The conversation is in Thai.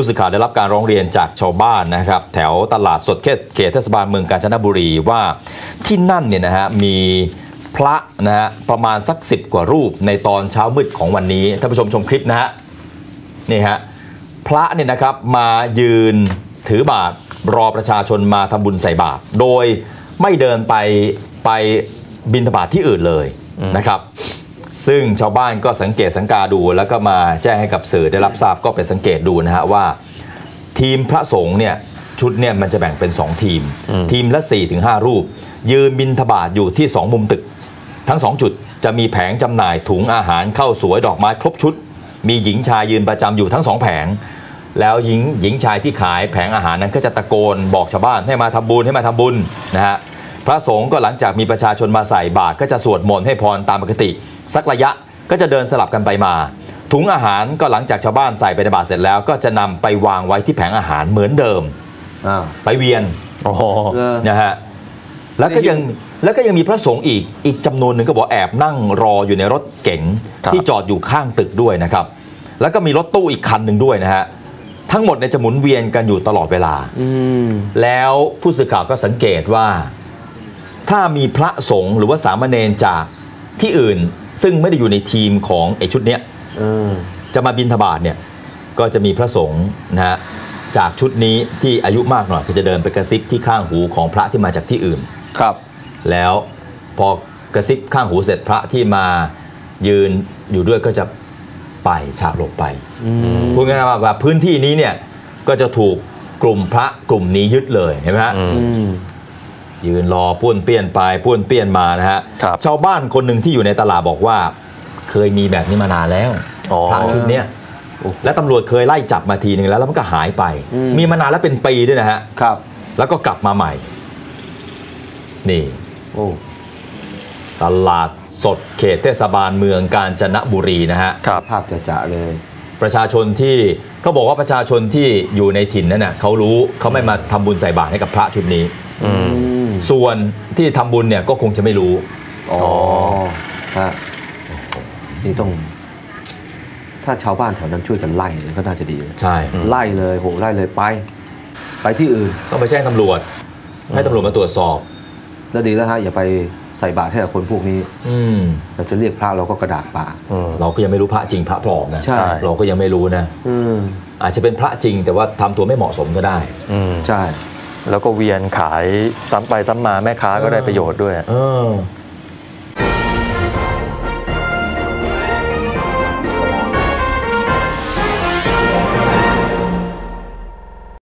ผู้สื่อข่าวได้รับการร้องเรียนจากชาวบ้านนะครับ แถวตลาดสดเขตเทศบาลเมืองกาญจนบุรีว่าที่นั่นเนี่ยนะฮะมีพระนะฮะประมาณสักสิบกว่ารูปในตอนเช้ามืดของวันนี้ท่านผู้ชมชมคลิปนะฮะนี่ฮะพระเนี่ยนะครับมายืนถือบาตรรอประชาชนมาทำบุญใส่บาตรโดยไม่เดินไปไปบินทบาทที่อื่นเลยนะครับ ซึ่งชาวบ้านก็สังเกตสังกาดู แล้วก็มาแจ้งให้กับสื่อได้รับทราบก็ไปสังเกตดูนะฮะว่า ทีมพระสงฆ์เนี่ยชุดเนี่ยมันจะแบ่งเป็น 2 ทีม ทีมละ4-5รูป ยืนบินทบาทอยู่ที่ 2 มุมตึก ทั้ง 2 จุดจะมีแผงจำหน่ายถุงอาหารข้าวสวยดอกไม้ครบชุด มีหญิงชายยืนประจำอยู่ทั้งสองแผง แล้วหญิงหญิงชายที่ขายแผงอาหารนั้นก็จะตะโกนบอกชาวบ้านให้มาทำบุญให้มาทำบุญนะฮะ พระสงฆ์ก็หลังจากมีประชาชนมาใส่บาตรก็จะสวดมนต์ให้พรตามปกติ สักระยะก็จะเดินสลับกันไปมา ถุงอาหารก็หลังจากชาวบ้านใส่ไปในบาตรเสร็จแล้ว ก็จะนำไปวางไว้ที่แผงอาหารเหมือนเดิมอ้าวไปเวียนโอ้โหเออนะฮะแล้วก็ยังแล้วก็ยังมีพระสงฆ์อีกอีกจำนวนหนึ่งก็บอกแอบนั่งรออยู่ในรถเก๋งครับที่จอดอยู่ข้างตึกด้วยนะครับ แล้วก็มีรถตู้อีกคันหนึ่งด้วยนะฮะทั้งหมดเนี่ยจะหมุนเวียนกันอยู่ตลอดเวลาอืมแล้วผู้สื่อข่าวก็สังเกตว่า ถ้ามีพระสงฆ์หรือว่าสามเณรจากที่อื่น ซึ่งไม่ได้อยู่ในทีมของไอชุดเนี้ยเออจะมาบินทบาทเนี่ยก็จะมีพระสงฆ์นะฮะจากชุดนี้ที่อายุมากหน่อยก็จะเดินไปกระซิบที่ข้างหูของพระที่มาจากที่อื่นครับ แล้วพอกระซิบข้างหูเสร็จพระที่มายืนอยู่ด้วยก็จะไปฉากหลบไปพูดง่ายๆว่าว่าพื้นที่นี้เนี่ยก็จะถูกกลุ่มพระกลุ่มนี้ยึดเลยเห็นไหมฮะอืมอืม ยืนรอป้วนเปี้ยนไปป้วนเปี้ยนมานะฮะครับชาวบ้านคนหนึ่งที่อยู่ในตลาดบอกว่า เคยมีแบบนี้มานานแล้วอ๋อพระชุดเนี้ยโอ้โหและตำรวจเคยไล่จับมาทีหนึ่งแล้วแล้วมันก็หายไปอืมมีมานานแล้วเป็นปีด้วยนะฮะครับ แล้วก็กลับมาใหม่ นี่โอ้ตลาดสดเขตเทศบาลเมืองกาญจนบุรีนะฮะครับภาพจะๆเลย ประชาชนที่เขาบอกว่าประชาชนที่อยู่ในถิ่นนั่นน่ะเขารู้เขาไม่มาทำบุญใส่บาตรให้กับพระชุดนี้อืมอืม ส่วนที่ทำบุญเนี่ยก็คงจะไม่รู้ อ๋อฮะนี่ต้อง ถ้าชาวบ้านแถวนั้นช่วยกันไล่เนี่ยก็น่าจะดีนะใช่ ไล่เลยโหไล่เลยไป ไปที่อื่นต้องไปแจ้งตำรวจ ให้ตำรวจมาตรวจสอบ แล้วดีแล้วฮะอย่าไปใส่บาตรให้กับคนพวกนี้ อืม เราจะเรียกพระเราก็กระดากปาก อืม เราก็ยังไม่รู้พระจริงพระปลอมนะใช่ เราก็ยังไม่รู้นะ อืมอาจจะเป็นพระจริงแต่ว่าทำตัวไม่เหมาะสมก็ได้ อืม ใช่ แล้วก็เวียนขายซ้ำไปซ้ำมาแม่ค้าก็ได้ประโยชน์ด้วย เออ